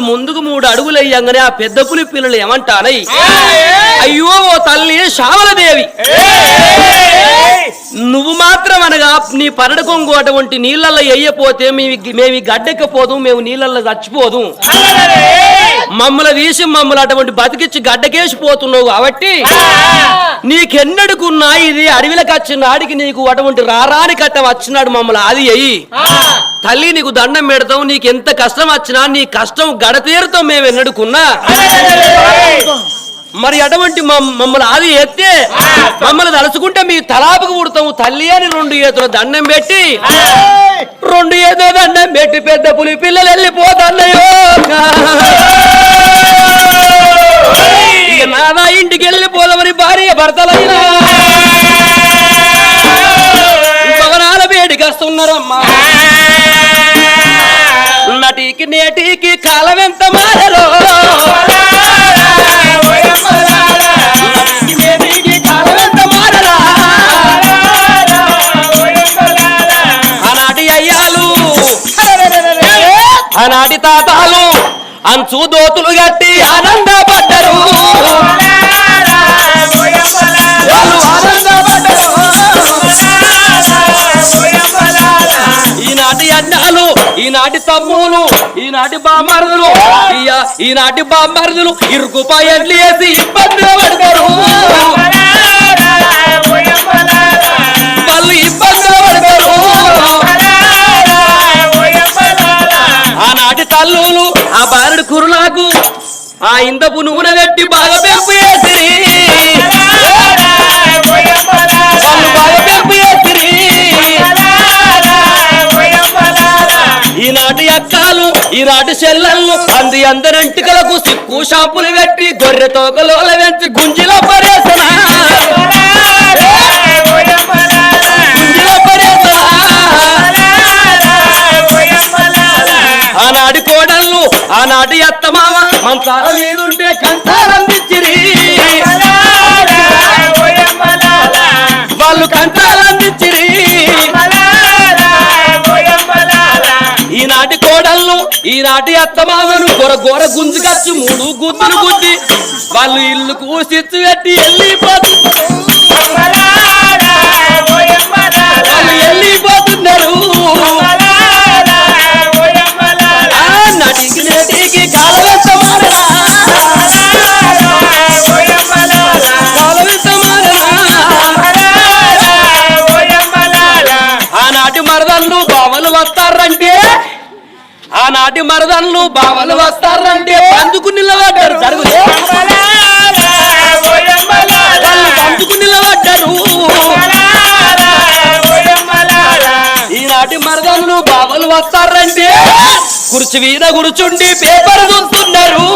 వాళ్ళు ముందుకు మూడు అడుగులు అయ్యంగానే ఆ పెద్ద పులి పిల్లలు ఏమంటారై? అయ్యో ఓ తల్లి శావలదేవి నువ్వు మాత్రం అనగా నీ పరడకొంగు అటువంటి నీళ్ళల్లో వేయపోతే మేము మేము గడ్డెక్కపోదు మేము నీళ్ళల్లో చచ్చిపోదు. మమ్మల తీసి మమ్మల్ని అటువంటి బతికిచ్చి గడ్డకేసి పోతున్నావు కాబట్టి నీకెన్నడుకున్నా ఇది అడవిలకు వచ్చిన నాడికి నీకు అటువంటి రారాని కట్ట వచ్చినాడు మమ్మల్ని అది అయ్యి. తల్లి నీకు దండం పెడతాం నీకు ఎంత కష్టం వచ్చినా నీ కష్టం గడతీరుతాం మేము ఎన్నడుకున్నా. మరి అటువంటి మమ్- మమ్మల్ని ఆది ఎత్తే మమ్మల్ని తలుచుకుంటే మీ తలాపుకు పుడతాము తల్లి అని రెండు ఏతుల దండం పెట్టి రెండు ఏదో దండం పెట్టి పెద్ద పులి పిల్లలు వెళ్ళిపోతున్నాయో భర్తలైనా భవనాల వేడికి వస్తున్నారమ్మా నటికి నేటికి కాలం ఎంత మారలో అయ్యాలు ఆనాటి తాతాలు అంచు దోతులు గట్టి ఆనందపడ్డరు. ఈనాటి తమ్ములు ఈనాటి బామ్మరుదులు ఈనాటి బామ్మరుదులు ఇరుకు పాయట్లు వేసి ఇబ్బందులు పడతారు. వాళ్ళు ఇబ్బందులు పడతారు. ఆనాటి తల్లులు ఆ బారుడు కురులాకు ఆ ఇందపు నూనె పెట్టి బాగా పెంపు వేసిరి. ఈనాటి అక్కలు ఈనాటి చెల్లెళ్ళు అంది అందరింటికలకు సిక్కు షాపులు పెట్టి గొర్రె తోకలో వెంచి గుంజిలో పరేసనా ఆనాటి కోడళ్ళు ఆనాటి అత్తమామ మంచాల మీదుంటే కంట ఈనాటి అత్తమామను గొర గొర గుంజుకచ్చు మూడు గుద్దులు గుద్ది వాళ్ళు ఇల్లు కూసిచ్చు పెట్టి వెళ్ళిపోతున్నారు ఆనాటి మరదళ్ళు బావలు వస్తారంటే అందుకు నిలబడ్డారు. వాళ్ళు అందుకు నిలబడ్డారు. ఈనాటి మరదళ్ళు బావలు వస్తారంటే కుర్చీ మీద కూర్చుండి పేపర్ చూస్తున్నారు.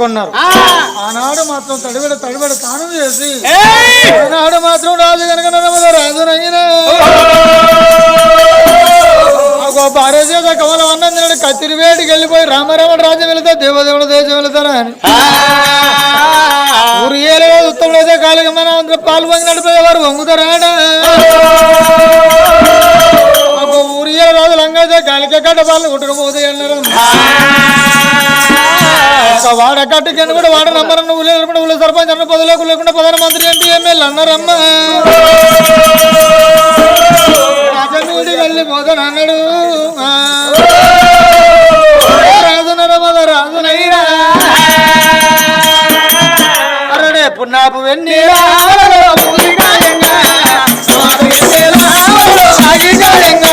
నిండుకున్నారు ఆనాడు మాత్రం తడిబెడ తడిబెడ తానం చేసి ఆనాడు మాత్రం రాజు కనుక రాజునైనా. భార్య చేత కమలం అన్నం తినడు కత్తిరి వేటికి వెళ్ళిపోయి రామరామ రాజ్యం వెళితే దేవదేవుడు దేశం వెళతారా అని. ఊరు ఏలో ఉత్తముడైతే కాలిగా మన పాలు వంగి నడిపోయేవారు వంగుతారాడా. ఒక ఊరు ఏలో రోజు లంగైతే కాలిక గడ్డ పాలు కొట్టుకుపోతాయి అన్నారు వాడ కట్టుకని కూడా వాడ నమ్మరన్న ఊళ్ళో లేకుండా ఊళ్ళో సర్పంచ్ అన్న పదవులకు లేకుండా ప్రధానమంత్రి ఎంపీ ఎమ్మెల్యే అన్నారమ్మ. వెళ్ళి పోదని అన్నాడు. రాజునర మగ రాజునైనా అరడే పున్నాపు వెన్నీరా పూజిగాయంగా,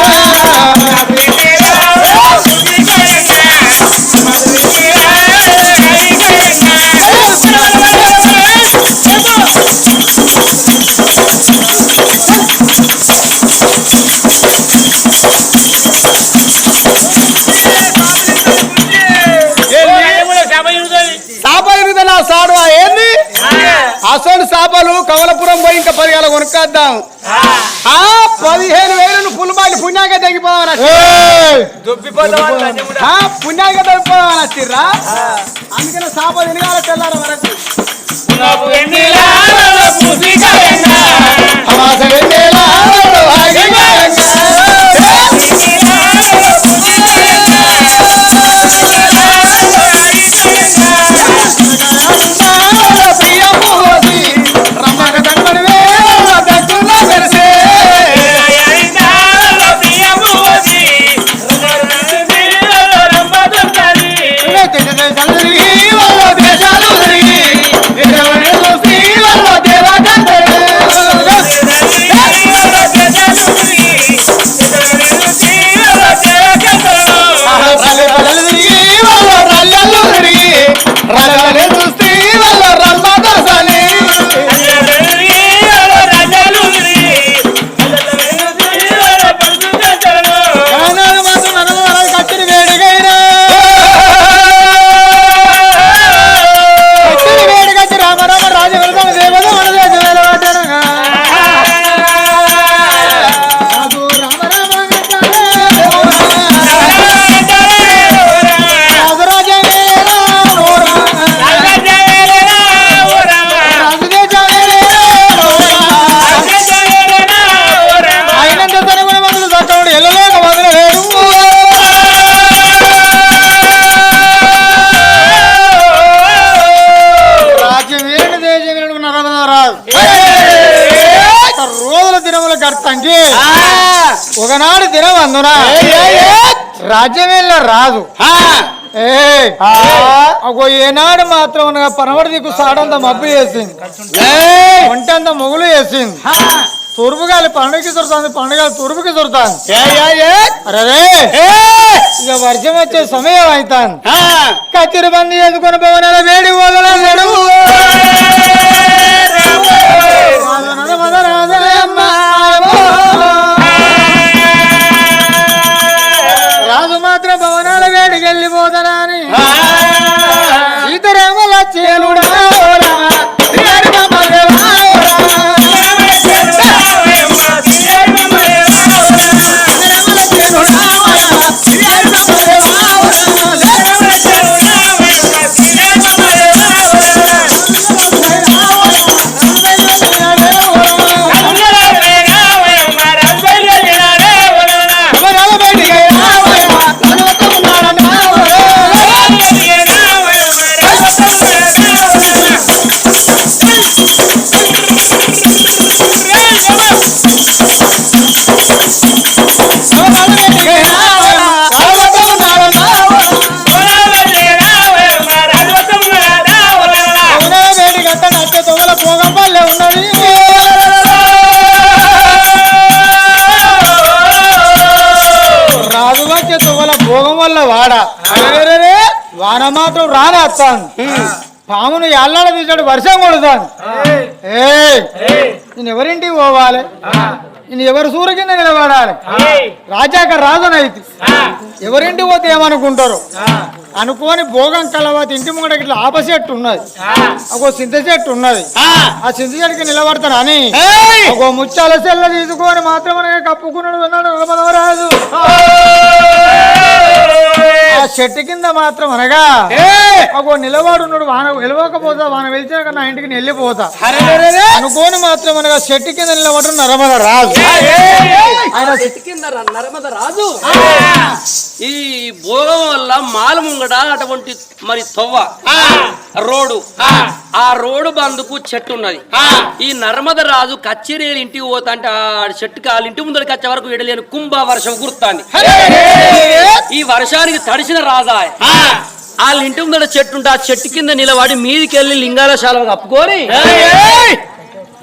సాడు ఏంది? అసలు సాపలు కమలపురం పోయి ఇంకా పదివేల కొనుక్కొద్దాం. పదిహేను వేలు పులిమాలి పుణ్యాక తగ్గిపోవాలి ఏయ్! పుణ్యాక తగ్గిపోవాలి వచ్చిర్రా. అందుకనే సాపలు ఎనగాల తెల్లార వరకు. ఒకనాడు దినం అందున రాజ్యమేళ్ళ రాదు. అగో ఏనాడు మాత్రం పనవడి దిక్కు సాడంత మబ్బు చేసింది ఒంటంత మొగులు వేసింది. తూర్పుగాలి పండుగకి దొరుకుతుంది పండుగ తూర్పుకి దొరుకుతుంది. అరే ఇక వర్షం వచ్చే సమయం అవుతాను కత్తిరి బంది చేసుకుని భవనాల వేడి వదలడు వాడ వాన మాత్రం రానేస్తాను పామును ఎల్లడ తీసాడు వర్షం కొడుతాను. ఏయ్ నేను ఎవరింటికి పోవాలి? నేను ఎవరు సూర కింద నిలబడాలి రాజాక రాజునైతి ఎవరింటి పోతే ఏమనుకుంటారు? అనుకోని భోగం కలవతి ఇంటి ముంగట ఇట్లా ఆప చెట్టు ఉన్నది. ఒక చింత చెట్టు ఉన్నది. ఆ. చింత చెట్టుకి నిలబడతాను అని! ఒక ముచ్చాల సెల్ల తీసుకొని మాత్రం కప్పుకున్నాడు అన్నాడు రాజు చెట్టు కింద మాత్రం అనగా! ఒక నిలబడున్నాడు వాన వెలవకపోతా వాన వెలిచాక నా ఇంటికి వెళ్ళిపోతా! అనుకోని మాత్రం అనగా చెట్టు కింద నిలబడు నరమద రాజు. ఆయన చెట్టు కింద ర- నర్మద రాజు. ఈ భోగం వల్ల మాల ముంగట అటువంటి మరి తొవ్వ రోడ్డు. ఆ. రోడ్డు బందుకు చెట్టు ఉన్నది. ఈ నర్మద రాజు కచ్చేరీలు ఇంటికి పోతా అంటే ఆ చెట్టుకి వాళ్ళ ఇంటి ముందరికి వచ్చే వరకు ఎడలేని కుంభ వర్షం గుర్తాంది ఈ వర్షానికి తడిసిన రాజా. వాళ్ళ ఇంటి ముందర చెట్టు ఉంటే ఆ చెట్టు కింద నిలబడి మీదికి వెళ్ళి లింగాల శాల కప్పుకొని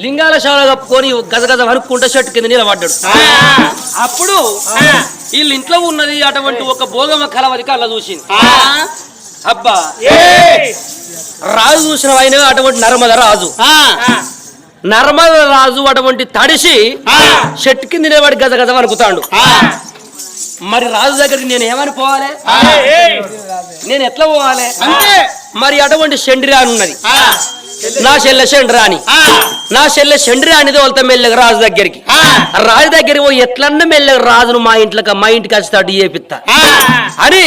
లింగాల శాల కప్పుకొని గజ గజ వనుక్కుంటే చెట్టు కింద నిలబడ్డాడు. అప్పుడు వీళ్ళ ఇంట్లో ఉన్నది అటువంటి ఒక భోగమ కలవది కళ్ళ చూసింది. అబ్బా! రాజు చూసిన ఆయన అటువంటి నర్మద రాజు. నర్మద రాజు అటువంటి తడిసి చెట్టు కింద నిలబడి గజ గజ వణుకుతాడు మరి రాజు దగ్గరికి నేను ఏమని పోవాలి? నేను ఎట్లా పోవాలి. మరి అటువంటి షండ్రి అని ఉన్నది. నా చెల్లె షండ్రి అని నా చెల్లె షండ్రి అనేది వెళ్తా మెల్లగా రాజు దగ్గరికి. రాజు దగ్గరికి పోయి ఎట్లన్నా మెల్లగా రాజును మా ఇంట్లోకి మా ఇంటికి వచ్చేటట్టు చేపిస్తా. అని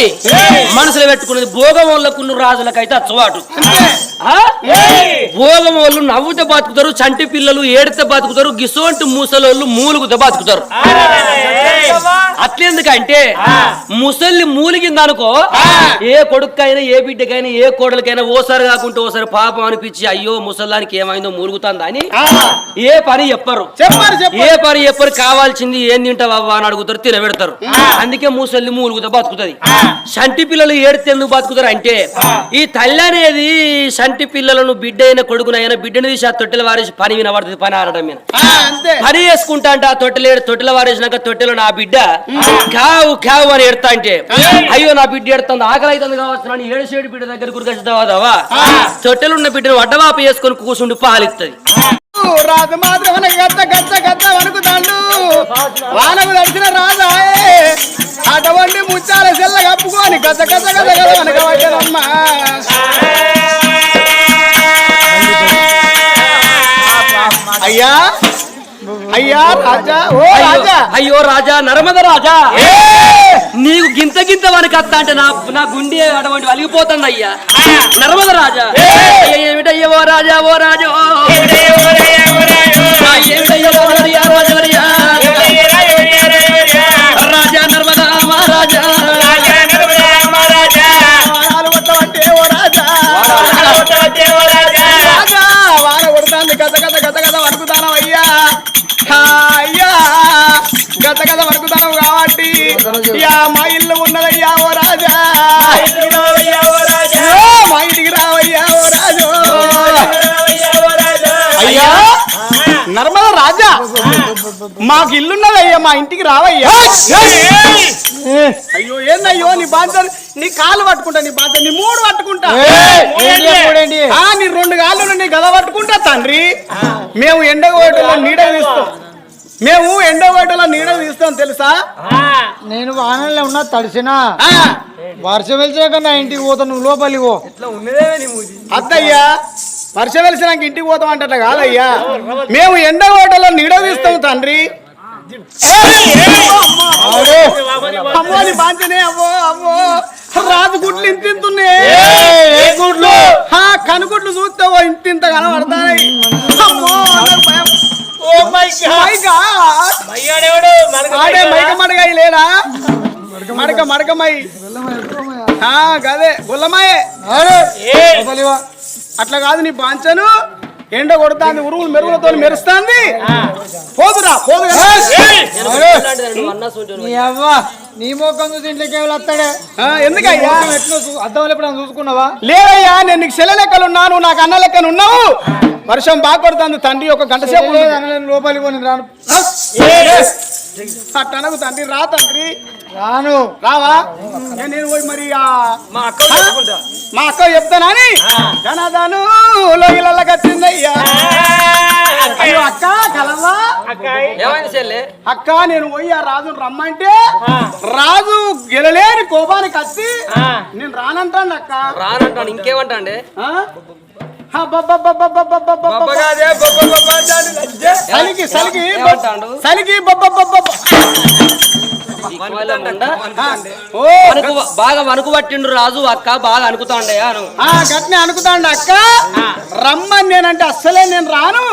మనసులో పెట్టుకున్నది భోగం వాళ్ళకున్న రాజులకైతే అచ్చవాటు? భోగం వాళ్ళు నవ్వుతే బతుకుతారు చంటి పిల్లలు ఏడితే బతుకుతారు గిసోంటి మూసలోళ్ళు మూలుగుతే బతుకుతారు. అట్లెందుకంటే ముసల్ని మూలిగింది అనుకో ఏ కొడుకైనా ఏ బిడ్డకైనా ఏ కోడలకైనా ఓసారి కాకుంటే ఓసారి పాపం అనిపించి అయ్యో ముసల్లానికి ఏమైందో మూలుగుతుందా అని? ఏ పని చెప్పరు. ఏ పని చెప్పరు కావాల్సింది ఏం తింటావా అని అడుగుతారు తినబెడతారు. అందుకే ముసల్ని మూలుగుతా బతుకుతుంది. సంటి పిల్లలు ఏడితే ఎందుకు బతుకుతారు అంటే ఈ తల్లి అనేది సంటి పిల్లలను బిడ్డ అయిన కొడుకునైనా బిడ్డను తీసి ఆ తొట్టెల వారేసి పని వినబడుతుంది పని ఆడడం మీద. పని చేసుకుంటా అంటే ఆ తొట్టెలు తొట్టెల వారేసినాక తొట్టెలో నా బిడ్డ కావు కావు అని ఎడతా అంటే అయ్యో నా బిడ్డ ఎడుతుంది ఆకలి అవుతుంది కావచ్చు ఏడు సేడు బిడ్డ దగ్గర గురికొచ్చుదావా తొట్టెలు ఉన్న బిడ్డను వడ్డవాప వేసుకొని కూసుండి పాలిస్తుంది రాజు మాత్రం గద్ద గద్ద గద్ద వణుకుతాడు. వానకు తడిచిన రాజా అటువంటి ముచ్చాల సెల్ల కప్పుకొని గద్ద గద్ద గద్ద గద్ద వనక అయ్యా రాజా ఓ రాజా. అయ్యో రాజా నర్మద రాజా! నీకు గింత గింత వరకు అత్త అంటే నా నా గుండె అటువంటి వలిగిపోతుంది అయ్యా నర్మద రాజా. ఏమిటయ్యా ఓ రాజా ఓ రాజా ఏమిటయ్యా రాజా, గత గత వణుకుతానం కాబట్టి యా మా ఇల్లు ఉన్నదయ్యా ఓ రాజా. ఓ, మా ఇంటికి రావయ్యా ఓ రాజు. అయ్యా నర్మద రాజా. మాకు ఇల్లున్నదయ్యా మా ఇంటికి రావయ్యా. అయ్యో ఏందయ్యో నీ బాధ్యత నీ కాళ్ళు పట్టుకుంటా నీ బాధ్యత నీ మూడు పట్టుకుంటా. నీ రెండు కాళ్ళు నీ గద పట్టుకుంటా తండ్రి. మేము ఎండగోటలో నీడ తీస్తాం. మేము ఎండగోటలో నీడ తీస్తాం తెలుసా? నేను వానల్లో ఉన్నా తడిసినా. ఆ, వర్షం వెళ్చాక నా ఇంటికి పోతా నువ్వు లోపలికి పో. అద్దయ్యా వర్షం వెలిసినాక ఇంటికి పోతాం అంటే కాదయ్యా. మేము ఎండగోటలో నీడ తీస్తాం తండ్రి. అమ్మో. నీ బాంచనే అమ్మో అమ్మో. రాజు గుడ్లు ఇంత ఇంతున్నే గుడ్లు? కనుగుడ్లు చూస్తే ఓ ఇంత ఇంత కనబడతాయి. My god. ఆడే మైక? మడగాయి లేడా? మడక మడకమై ఆ, గదే గుల్లమాయే. అట్లా కాదు నీ బాంచను. ఎండ కొడుతాంది ఉరువులు మెరుగులతో మెరుస్తాంది. పోదురా పోదు నువ్వు నీ మోకం చూసి ఇంట్లోకి వస్తాడే ఎందుకయ్యా అద్దంలో ఎప్పుడైనా చూసుకున్నావా లేదయ్యా నేను నీకు చెల్ల లెక్కలు ఉన్నాను నాకు అన్న లెక్కలు ఉన్నావు వర్షం బాగా కొడుతుంది తండ్రి ఒక గంట సేపు లోపలికి పో నేను రాను అట్టనకు తండ్రి రా తండ్రి రాను రావా నేను పోయి మరి ఆ మా అక్క మా అక్క చెప్తానని లోగిలల్ల కట్టిందయ్యా అయ్యో అక్క కలవా ఏమైంది చెల్లె అక్క నేను పోయి ఆ రాజును రమ్మంటే రాజు గెలలేని కోపానికి వచ్చి నేను రానంటాను అక్క రానంటాను ఇంకేమంటాండే. సలికి సలికి? సలికి బాగా వణుకు పట్టిండు రాజు అక్క బాగా అనుకుతాండే అను ఆ గట్నే అనుకుతాండి అక్క రమ్మని నేనంటే అస్సలే నేను రాను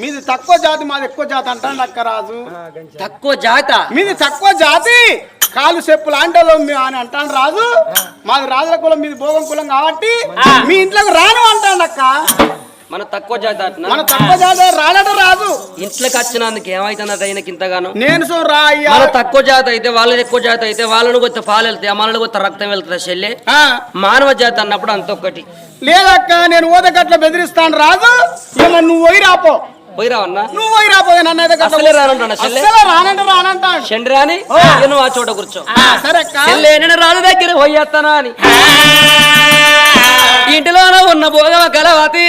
మీది తక్కువ జాతి మాది ఎక్కువ జాతి అంటాండి అక్క రాజు. తక్కువ జాత? మీది తక్కువ జాతి కాలు చెప్పు లాంటి వాళ్ళు మీ- అని అంటాను రాజు. మాది రాజుల కులం మీది భోగం కులం కాబట్టి మీ ఇంట్లోకి రాను అంటాండి అక్క. మన తక్కువ జాత అట్నా? మన తక్కువ జాతి రాడట రాజు. ఇంట్లోకి వచ్చినందుకు ఏమైతున్నది ఆయనకి ఇంతగానో? నేను సో రా అయ్యా. మన తక్కువ జాతి అయితే వాళ్ళది ఎక్కువ జాతి అయితే వాళ్ళను కొత్త పాలు వెళ్తాయి మనలో కొత్త రక్తం వెళ్తుందా చెల్లె? ఆ, మానవ జాతి అన్నప్పుడు అంతొక్కటి. లేదక్క నేను ఓద గట్ల బెదిరిస్తాను రాజు. ఇక నువ్వు పోయి రాపో. పోయిరావన్నా నువ్వు రానంట రానంటాడు చెండి రాని నువ్వు ఆ చోట కూర్చో. సరే నేను రాజు దగ్గర పోయేస్తానా అని. ఇంటిలోన ఉన్న భోగమ కలవతి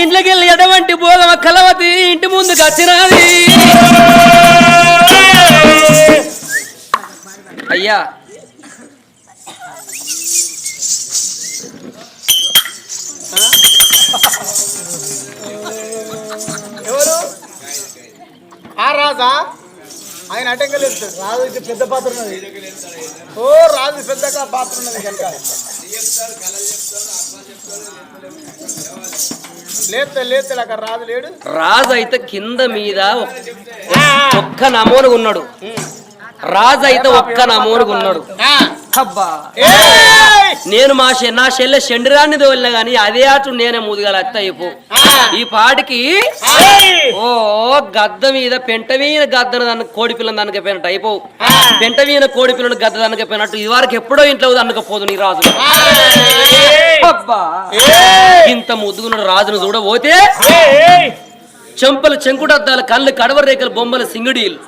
ఇంట్లోకి వెళ్ళి ఎటువంటి భోగమ కలవతి ఇంటి ముందుకు వచ్చినది. అయ్యా. ఎవరు? ఆ రాజా? ఆయన అటెంకలేదు రాజుకి పెద్ద పాత్ర ఉన్నది. ఓ రాజు పెద్దగా పాత్ర ఉన్నది కనుక. లేత లేత అక్కడ రాజు లేడు. రాజు అయితే కింద మీద ఒక్- ఒక్క నమోనుగా ఉన్నాడు రాజు అయితే ఒక్క నమోనుగా ఉన్నాడు అబ్బా! నేను మా నా చెల్లె షెండిరాన్ని తోలిన గాని అదే అటు నేనే ముదుగల అత్త అయిపో. ఈ పాటికి ఓ గద్ద మీద పెంట మీద గద్దన దాన్ని కోడి పిల్లని దనకపోయినట్టు అయిపోవు. పెంట మీద కోడి పిల్లని గద్ద దనకపోయినట్టు ఇది వరకు ఎప్పుడో ఇంట్లో దనకపోదు నీ రాజు. అబ్బా ఇంత ముద్దుగున్న రాజును చూడబోతే చెంపలు చెంకుడద్దాలు కళ్ళు కడవ రేఖలు బొమ్మల సింగుడీలు.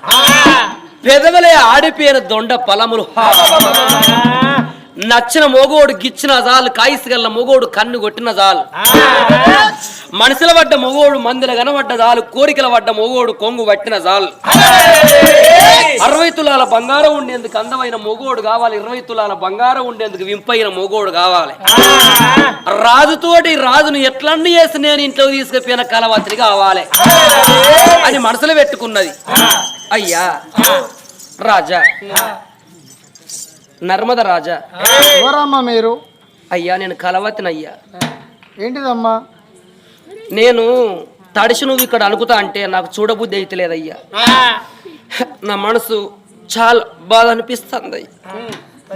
పెదవులే ఆడిపోయిన దొండ పలములు హా. నచ్చిన మొగోడు గిచ్చిన జాలు కాయిసగల్ల మొగోడు కన్ను కొట్టిన జాలు. మనసుల పడ్డ మొగోడు మందిల కనబడ్డ జాలు కోరికల పడ్డ మొగోడు కొంగు పట్టిన జాలు. అరవై తులాల బంగారం ఉండేందుకు అందమైన మొగోడు కావాలి ఇరవై తులాల బంగారం ఉండేందుకు వింపైన మొగోడు కావాలి. రాజుతోటి రాజును ఎట్లన్నీ చేసి నేను ఇంట్లో తీసుకుపోయిన కలవత్రి కావాలి. అని మనసులో పెట్టుకున్నది. అయ్యా రాజా నర్మద రాజా. ఎవరమ్మా మీరు? అయ్యా నేను కలవతినయ్యా. ఏంటిదమ్మా? నేను తడిసి నువ్వు ఇక్కడ అనుకుతా అంటే నాకు చూడబుద్ధి అయితే లేదయ్యా. నా మనసు చాలా బాధ అనిపిస్తుంది.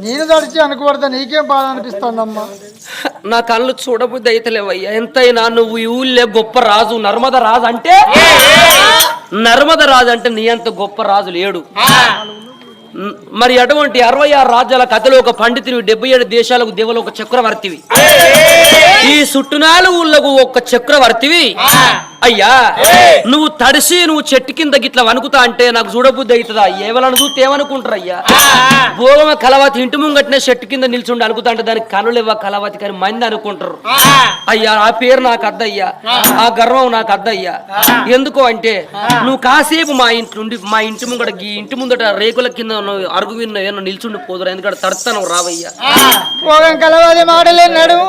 నేను తడిచి అనుకోబడతా నీకేం బాధ అనిపిస్తుందమ్మా? నా కళ్ళు చూడబుద్ధి అయితే లేవయ్యా. ఎంతైనా నువ్వు ఈ ఊళ్ళే గొప్ప రాజు నర్మద రాజు అంటే నర్మద రాజు అంటే నీ అంత గొప్ప రాజు లేడు. మరి అటువంటి అరవై ఆరు రాజ్యాల కథలో ఒక పండితుని డెబ్బై ఏడు దేశాలకు దేవులు ఒక చక్రవర్తివి ఈ సుట్టునాలు ఊళ్ళకు ఒక చక్రవర్తివి. అయ్యా నువ్వు తడిసి నువ్వు చెట్టు కింద గిట్ల వణుకుతా అంటే నాకు చూడబుద్ధి అవుతుందా? ఏవలను చూస్తే ఏమనుకుంటారు అయ్యా? భోగమ కలవతి ఇంటి ముంగట్నే చెట్టు కింద నిల్చుండి అనుకుతా అంటే దానికి కనులు ఇవ్వ కలవతి కానీ మంది అనుకుంటారు అయ్యా ఆ పేరు నాకు అద్దయ్యా. ఆ. గర్వం నాకు అద్దయ్యా. ఎందుకు అంటే నువ్వు కాసేపు మా ఇంటి నుండి మా ఇంటి ముంగట ఈ ఇంటి ముందట రేకుల కింద అరుగు విన్న ఏమో నిల్చుండి పోదురా ఎందుకంటే తడతాను రావయ్యా. పోగం కలవాలి మాటలే నడుము.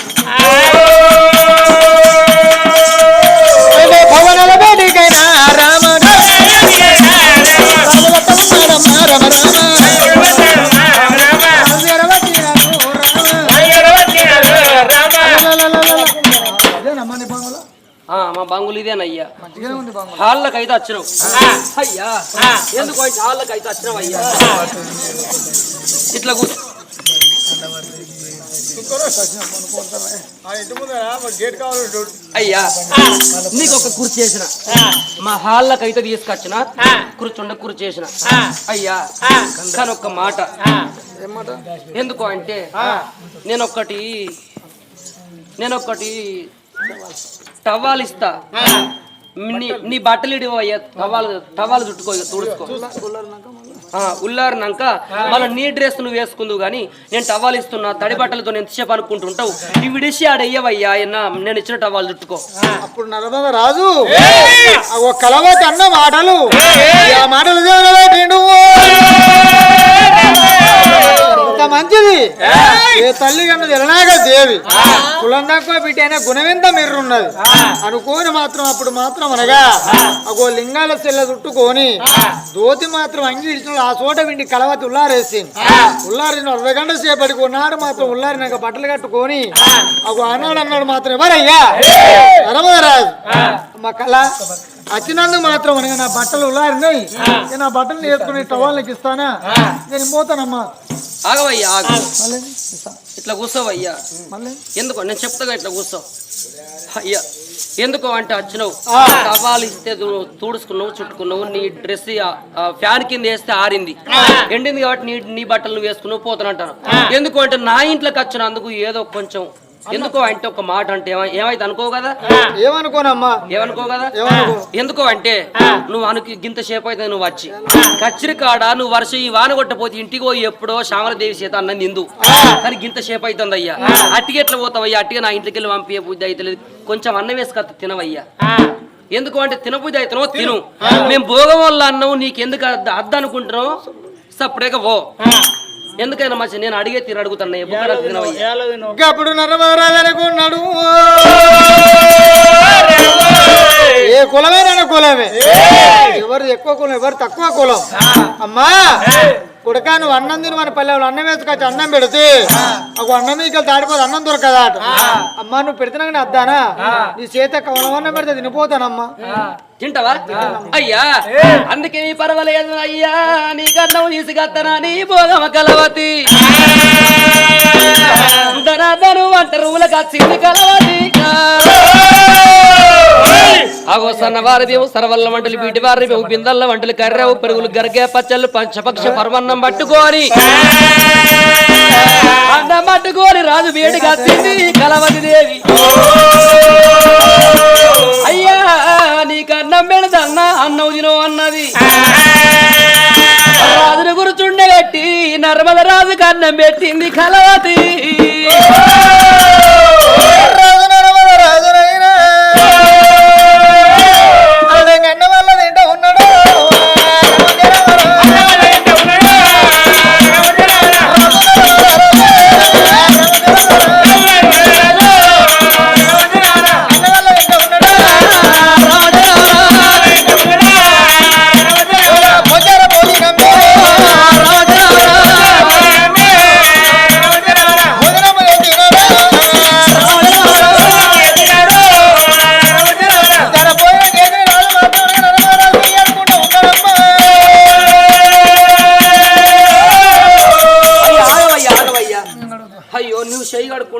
ఉంది బామ్మ హాళ్ళకి అయితే వచ్చినావు అయ్యా. ఎందుకు హాళ్ళకి అయితే వచ్చినావు అయ్యా ఇట్లా కూర్చో. ఆ ఇంటి ముందర గేట్ కావాలి అయ్యా. నీకు ఒక కుర్చీ చేసిన మా హాళ్ళకి అయితే తీసుకొచ్చిన కూర్చుండ కుర్చీ చేసిన అయ్యా. కానీ ఒక్క మాట. ఎందుకు అంటే నేను ఒక్కటి నేను ఒక్కటి టవాల్ ఇస్తా నీ నీ బట్టలు ఇడివో అయ్యా టవాలు టవాలు చుట్టుకో తుడుచుకో. ఉల్లారినాక మళ్ళీ నీ డ్రెస్ నువ్వు వేసుకుందువు కానీ నేను టవాలు ఇస్తున్నా తడి బట్టలతో ఎంతసేపు అనుకుంటుంటావు? ఇవి విడిచి ఆడయ్యవయ్యా అన్న నేను ఇచ్చిన టవాలు చుట్టుకో. అప్పుడు నరమద రాజు ఆ ఒక కలవతి అన్న మాటలు. ఆ మాటలు మంచిది. ఏ తల్లి కన్నా జలనాగ దేవి. కులం తక్కువ బిడ్డ అయినా గుణవింత మెర్రున్నది. అనుకోని మాత్రం అప్పుడు మాత్రం అనగా అగో లింగాల చెల్ల చుట్టుకొని దోతి మాత్రం అంగి ఇడిచిన ఆ చోట విండి కలవతి ఉల్లారేసింది. ఉల్లారిన అరవై గంటల సేపటికి ఉన్నాడు మాత్రం ఉల్లారినాక బట్టలు కట్టుకొని అగో అన్నాడు అన్నాడు మాత్రం ఎవరయ్యా? నరమదరాజు మా కళ వచ్చినందుకు మాత్రం అనగా నా బట్టలు ఉల్లారినాయి ఆ. బట్టలు వేసుకుని టవాళ్ళకి ఇస్తానా? నేను పోతానమ్మా. ఆగవయ్యా ఆగు. ఇట్లా కూర్చోవయ్యా. ఎందుకు? నేను చెప్తాగా ఇట్లా కూర్చో. అయ్యా ఎందుకు అంటే వచ్చినావు ఆ. టవాలు ఇస్తే తుడుచుకున్నావు చుట్టుకున్నావు నీ డ్రెస్ ఫ్యాన్ కింద వేస్తే ఆరింది. ఎండింది కాబట్టి నీ నీ బట్టలు నువ్వు వేసుకున్నావు పోతానంటాను ఎందుకు అంటే నా ఇంట్లోకి వచ్చినందుకు ఏదో కొంచెం ఎందుకో అంటే ఒక మాట అంటే ఏమై- ఏమైతే అనుకో కదా? ఏమనుకోనమ్మా? ఏమనుకో? కదా? ఎందుకో అంటే నువ్వు అనుకు గింత సేపు అయితే నువ్వు వచ్చి. కచ్చిరి కాడ నువ్వు వర్షం ఈ వాన కొట్టపోతే ఇంటికి పోయి ఎప్పుడో శ్యామలదేవి సీత అన్నది నిందు. కానీ గింత సేపు అవుతుంది అయ్యా అట్టికి ఎట్లా పోతావయ్యా? అట్టిగా నా ఇంటికి వెళ్ళి పంపే బుద్ధి అయితే కొంచెం అన్నం వేసుక తినవయ్యా. ఎందుకు అంటే తినబుద్ధి అవుతున్నావు తిను. మేము భోగం వల్ల అన్నావు నీకెందుకు అద్ద- అద్ద అనుకుంటున్నావు సప్పుడేగా పో ఎందుకైనా మంచి నేను అడిగే తీరు తినవయ్యా. అప్పుడు ఏ కులమేనా కులమే. ఎవరు ఎక్కువ కులం ఎవరు తక్కువ కులం. అమ్మా కొడుకా నువ్వు అన్నం తిని మన పల్లెలు అన్నం వేసుకొచ్చి అన్నం పెడితే ఒక అన్నం మీకు తాడిపోతే అన్నం దొరకదా అమ్మా నువ్వు పెడితే నేను అద్దానా? నీ చేత కవలం అన్నం పెడితే తినిపోతానమ్మా. తింటావా? అయ్యా అందుకే పర్వాలేదు అయ్యా నీ కన్నం తీసుకొత్తనా నీ భోగమ కలవతి. ధనధను వంట రూలకు వచ్చింది కలవతి. అగో సన్న వారి మేము సరవల్ల వంటలు వీటి వారి మేము బిందల్ల వంటలు కర్రెవు పెరుగులు గరిగే పచ్చళ్ళు పంచపక్ష పర్వన్నం పట్టుకొని. అన్నం పట్టుకొని రాజు వేడిగా వచ్చింది కలవతి దేవి. గురుచుండబెట్టి నర్మల రాజుకు అన్నం పెట్టింది కలవతి.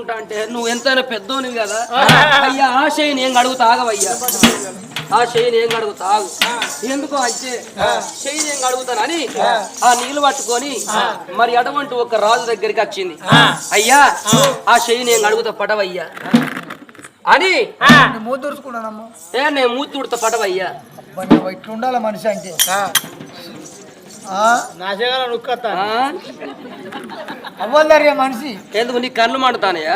కడుక్కుంటా అంటే నువ్వు ఎంతైనా పెద్దోనివి కదా. అయ్యా ఆ చెయ్యి నేను కడుగుతా ఆగవయ్యా ఆ చెయ్యి నేను కడుగుతా ఆగు ఎందుకో అయితే చెయ్యి నేను కడుగుతానని ఆ. నీళ్ళు పట్టుకొని మరి అటువంటి ఒక రాజు దగ్గరికి వచ్చింది. అయ్యా ఆ. చెయ్యి నేను కడుగుతా పడవయ్యా. అని మూడు తుడుచుకున్నానమ్మా. ఏ నేను మూతి ఉడతా పడవయ్యా. ఇట్లా ఉండాలి మనిషి అంటే? అవ్వదారు మనిషి. ఎందుకు నీ కళ్ళు మండుతానయా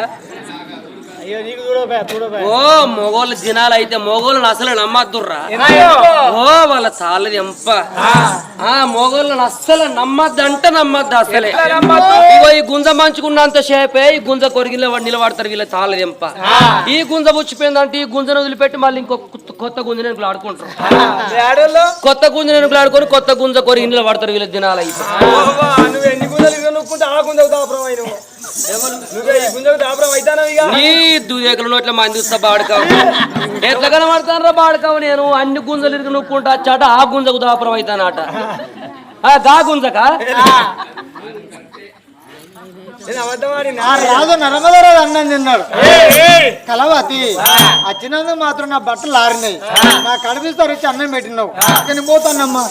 అయ్యో నీకు చూడబోయా చూడబోయా. ఓ మొగోళ్ళ దినాలు అయితే మొగోళ్ళని అసలు నమ్మద్దుర్రా. ఓ వాళ్ళ చాలది ఎంప. ఆ మొగోళ్ళని అస్సలు నమ్మద్దంట నమ్మద్దు అసలే. ఇగో ఈ గుంజ మంచుకున్నంత సేపే ఈ గుంజ కొరిగిన నిలబడతారు వీళ్ళ ఎంప ఈ గుంజ పుచ్చిపోయిందంటే ఈ గుంజను వదిలిపెట్టి మళ్ళీ ఇంకో కొత్త- గుంజ నేను ఆడుకుంటారు కొత్త గుంజ నేను ఆడుకొని కొత్త గుంజ కొరిగి నిలబడతారు వీళ్ళ దినాలు అయితే నీ దుదేకలు నోట్ల మంది బాడకావు. ఎట్లా కనబడతానరా బాడకావు నేను? అన్ని గుంజలు ఇరుగు నొక్కుంటా చాట ఆ గుంజకు దాపురం అవుతానట ఆ రాజు నర్మదరాజు అన్నం తిన్నాడు. కలవతి వచ్చినందుకు మాత్రం నా బట్టలు ఆరినాయి. నా కడిపిస్తారు వచ్చి అన్నం పెట్టినావు. పోతానమ్మా.